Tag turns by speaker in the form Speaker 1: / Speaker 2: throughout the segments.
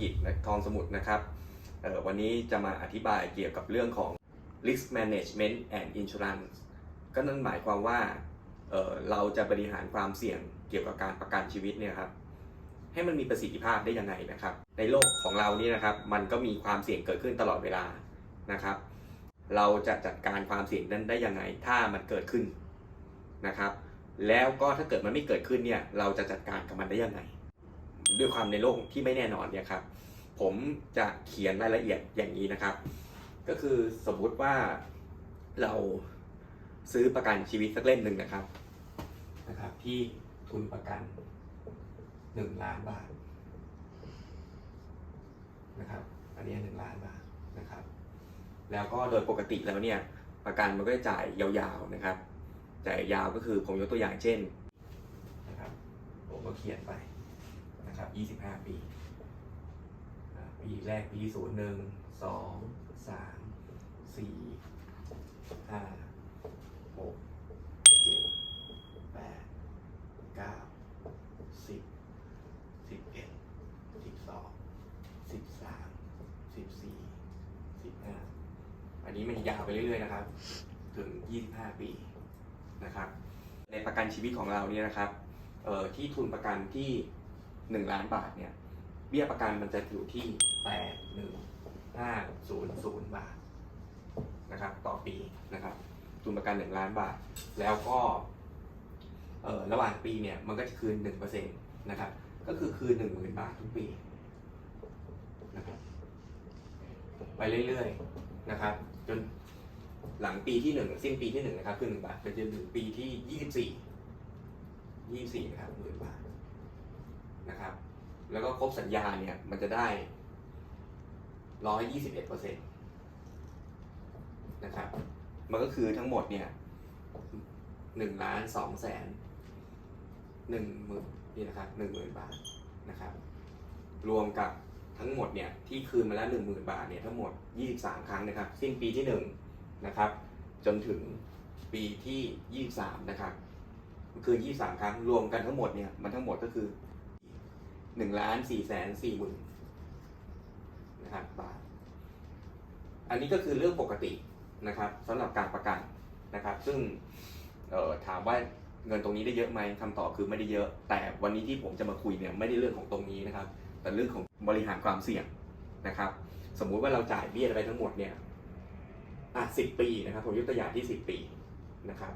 Speaker 1: กิจทองสมุทรนะครับวันนี้จะมาอธิบายเกี่ยวกับเรื่องของ risk management and insurance ก็นั่นหมายความว่าเเราจะบริหารความเสี่ยงเกี่ยวกับการประกันชีวิตเนี่ยครับให้มันมีประสิทธิภาพได้ยังไงนะครับ ในโลกของเรานี่นะครับ มันก็มีความเสี่ยงเกิดขึ้นตลอดเวลานะครับ เราจะจัดการความเสี่ยงนั้นได้ยังไง ถ้ามันเกิดขึ้นนะครับ แล้วก็ถ้าเกิดมันไม่เกิดขึ้นเนี่ย เราจะจัดการกับมันได้ยังไง ด้วยความในโลกที่ไม่แน่นอนเนี่ยครับ ผมจะเขียนรายละเอียดอย่างนี้นะครับ ก็คือสมมุติว่าเราซื้อประกันชีวิตสักเล่มหนึ่งนะครับนะครับที่ทุนประกันหนึ่งล้านบาทนะครับอันนี้หนึ่งล้านบาทนะครับ แล้วก็โดยปกติแล้วเนี่ยประกันมันก็จะจ่ายยาวๆนะครับจ่ายยาวก็คือผมยกตัวอย่างเช่นนะครับผมก็เขียนไป ครับ 25 ปีปีแรกปีศูนย์หนึ่งสองสามสี่ห้าหกเจ็ดแปดเก้าสิบสิบเอ็ดสิบสองสิบสามสิบสี่สิบห้าอันนี้มันยาวไปเรื่อยๆนะครับ ถึง 25 ปีนะครับ ในประกันชีวิตของเราเนี่ยนะครับที่ทุนประกันที่ 1ล้านบาทเนี่ยเบี้ยประกันมันจะอยู่ที่8 1 5 0 0บาทนะครับต่อปีนะครับทุนประกัน1ล้านบาท แล้วก็เออระหว่างปีเนี่ยมันก็จะคืน1%นตนะครับก็คือคืน10,000บาททุกปีนะครับไปเรื่อยๆนะครับจนหลังปีที่หนึ่งสิ้นปีที่หนึ่งนะครับคือหนึ่งบาทไปจนถึงปีที่ยี่สิบสี่ยี่สี่นะครับหมื่นบาท นะครับ แล้วก็ครบสัญญาเนี่ยมันจะได้ร้อยยี่สิบเอ็ดเปอร์เซ็นต์นะครับ มันก็คือทั้งหมดเนี่ยหนึ่งล้านสองแสนหนึ่งหมื่นนี่นะครับหนึ่งหมื่นบาทนะครับ รวมกับทั้งหมดเนี่ยที่คืนมาแล้วหนึ่งหมื่นบาทเนี่ยทั้งหมด23ครั้งนะครับ สิ้นปีที่1นะครับ จนถึงปีที่23นะครับ คืน23ครั้งรวมกันทั้งหมดเนี่ยมันทั้งหมดก็คือ 1ล้าน4แสน4หมื่นนะครับบาท อันนี้ก็คือเรื่องปกตินะครับสำหรับการประกันนะครับ ซึ่งถามว่าเงินตรงนี้ได้เยอะไหมคำตอบคือไม่ได้เยอะ แต่วันนี้ที่ผมจะมาคุยเนี่ยไม่ได้เรื่องของตรงนี้นะครับ แต่เรื่องของบริหารความเสี่ยงนะครับ สมมุติว่าเราจ่ายเบี้ยไปทั้งหมดเนี่ยอะสิปีนะครับผมยกตัวอย่างที่สิปีนะครับ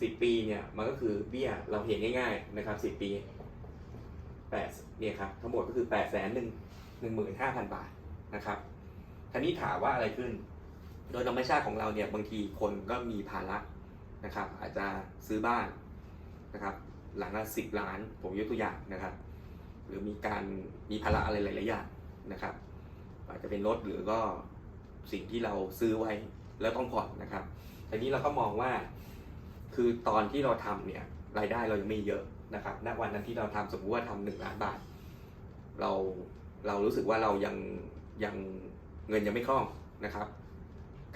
Speaker 1: สิปีเนี่ยมันก็คือเบี้ยเราเห็นง่ายๆนะครับสิปีแปด เนี่ยครับทั้งหมดก็คือแปดแสนหนึ่งหนึ่งหมื่นห้าพันบาทนะครับทีนี้ถามว่าอะไรขึ้น โดยธรรมชาติของเราเนี่ยบางทีคนก็มีภาระนะครับ อาจจะซื้อบ้านนะครับ หลังละสิบล้านผมยกตัวอย่างนะครับ หรือมีการมีภาระอะไรหลายๆอย่างนะครับ อาจจะเป็นรถหรือก็สิ่งที่เราซื้อไว้แล้วต้องผ่อนนะครับทีนี้เราก็มองว่า คือตอนที่เราทำเนี่ยรายได้เรายังไม่เยอะ นะครับณวันนั้นที่เราทำสมมติว่าทำหนึ่งล้านบาท เราเรารู้สึกว่าเรายังยังเงินยังไม่คล่องนะครับ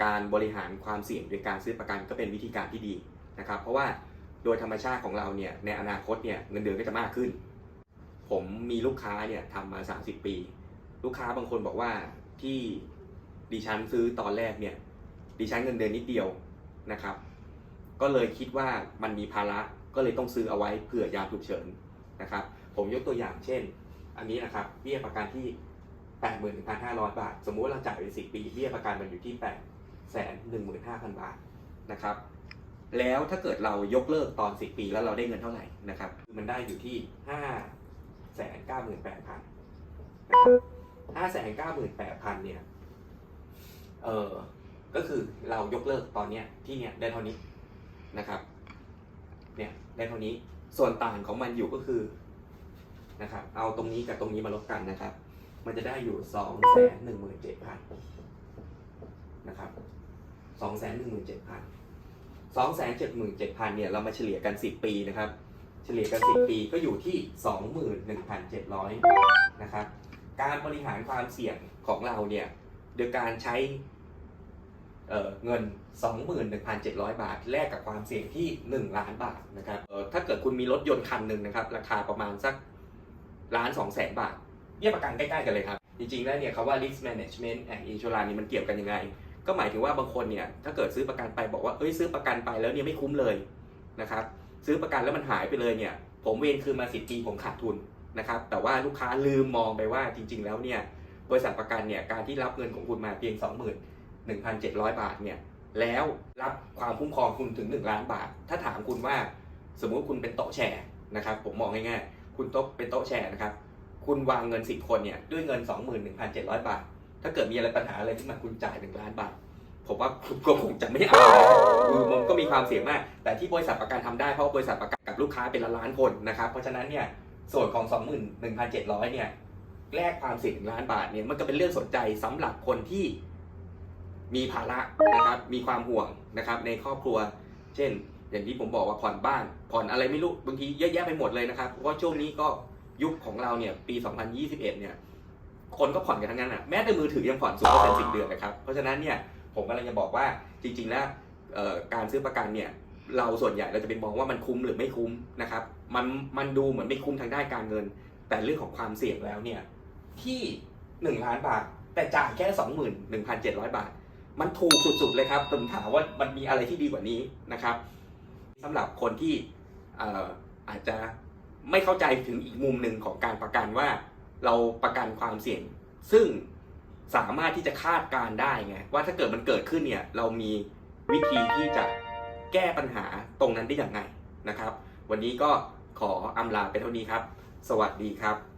Speaker 1: การบริหารความเสี่ยงโดยการซื้อประกันก็เป็นวิธีการที่ดีนะครับ เพราะว่าโดยธรรมชาติของเราเนี่ยในอนาคตเนี่ยเงินเดือนก็จะมากขึ้น ผมมีลูกค้าเนี่ยทำมา 30 ปี ลูกค้าบางคนบอกว่าที่ดิฉันซื้อตอนแรกเนี่ยดิฉันเงินเดือนนิดเดียวนะครับ ก็เลยคิดว่ามันมีภาระ ก็เลยต้องซื้อเอาไว้เผื่อยามฉุกเฉินนะครับ ผมยกตัวอย่างเช่น อันนี้นะครับเบี้ยประกันที่ 81,500 บาท สมมุติเราจ่ายไป10ปีเบี้ยประกันมันอยู่ที่815,000 บาทนะครับแล้วถ้าเกิดเรายกเลิกตอน 10 ปีแล้วเราได้เงินเท่าไหร่นะครับคือมันได้อยู่ที่ 5 9 8 0 0 0นะครับ5 9 8 0 0 0เนี่ยเออก็คือเรายกเลิกตอนเนี้ยที่เนี้ยได้เท่านี้นะครับ เนี่ยได้เท่านี้ส่วนต่างของมันอยู่ก็คือนะครับเอาตรงนี้กับตรงนี้มาลบกันนะครับ มันจะได้อยู่สองแสนหนึ่งหมื่นเจ็ดพันนะครับสองแสนหนึ่งหมื่นเจ็ดพันสองแสนเจ็ดหมื่นเจ็ดพันเนี่ยเรามาเฉลี่ยกันสิบปีนะครับ เฉลี่ยกันสิบปีก็อยู่ที่สองหมื่นหนึ่งพันเจ็ดร้อยนะครับ การบริหารความเสี่ยงของเราเนี่ยโดยการใช้ เอ่อเงิน 21,700 บาท แลกกับความเสี่ยงที่ 1 ล้านบาทนะครับถ้าเกิดคุณมีรถยนต์คันหนึ่งนะครับ ราคาประมาณสักล้าน2แสนบาทเบี้ยประกันใกล้ๆกันเลยครับ จริงๆแล้วเนี่ยคำว่า risk management and insurance นี่มันเกี่ยวกันยังไง ก็หมายถึงว่าบางคนเนี่ยถ้าเกิดซื้อประกันไปบอกว่าเอ้ยซื้อประกันไปแล้วเนี่ยไม่คุ้มเลยนะครับซื้อประกันแล้วมันหายไปเลยเนี่ยผมเวรคืนมาสิปีผมขาดทุนนะครับแต่ว่าลูกค้าลืมมองไปว่าจริง ๆ แล้วเนี่ยบริษัทประกันเนี่ยการที่รับเงินของคุณมาเพียง 1,700 บาทเนี่ยแล้วรับความคุ้มครองคุณถึง 1 ล้านบาท ถ้าถามคุณว่าสมมุติคุณเป็นโต๊ะแชร์นะครับผมมองง่ายๆ คุณโต๊ะเป็นโต๊ะแชร์นะครับคุณวางเงิน 10 คนเนี่ยด้วยเงิน 21,700 บาท ถ้าเกิดมีอะไรปัญหาอะไรขึ้นมาคุณจ่ายหนึ่งล้านบาท ผมว่าคุณก็คงจะไม่เอาคือมันก็มีความเสี่ยงมาก แต่ที่บริษัทประกันทำได้เพราะว่าบริษัทประกันกับลูกค้าเป็นล้านล้านคนนะครับเพราะฉะนั้นเนี่ยส่วนของ 21,700เนี่ยแลกความเสี่ยงล้านบาทเนี่ยมันก็เป็นเรื่องสนใจสำหรับคนที่ มีภาระนะครับ มีความห่วงนะครับ ในครอบครัว เช่น อย่างที่ผมบอกว่าผ่อนบ้าน ผ่อนอะไรไม่รู้ บางทีเยอะแยะไปหมดเลยนะครับ เพราะว่าช่วงนี้ก็ยุคของเราเนี่ยปี 2021 เนี่ยคนก็ผ่อนกันทั้งนั้นอะแม้แต่มือถือยังผ่อนศูนย์เปอร์เซ็นต์สิบเดือนนะครับ เพราะฉะนั้นเนี่ยผมกำลังจะบอกว่าจริง ๆ แล้วการซื้อประกันเนี่ยเราส่วนใหญ่เราจะไปมองว่ามันคุ้มหรือไม่คุ้มนะครับมันมันดูเหมือนไม่คุ้มทางด้านการเงิน แต่เรื่องของความเสี่ยงแล้วเนี่ยที่หนึ่งล้านบาท แต่จ่ายแค่สองหมื่นหนึ่งพันเจ็ดร้อยบาท มันถูกสุดๆเลยครับผมถามว่ามันมีอะไรที่ดีกว่านี้นะครับสำหรับคนที่ออาจจะไม่เข้าใจถึงอีกมุมหนึ่งของการประกันว่า เราประกันความเสี่ยง ซึ่งสามารถที่จะคาดการได้ไงว่าถ้าเกิดมันเกิดขึ้นเนี่ยเรามีวิธีที่จะแก้ปัญหาตรงนั้นได้อย่างไงนะครับ วันนี้ก็ขออำลาไปเท่านี้ครับ สวัสดีครับ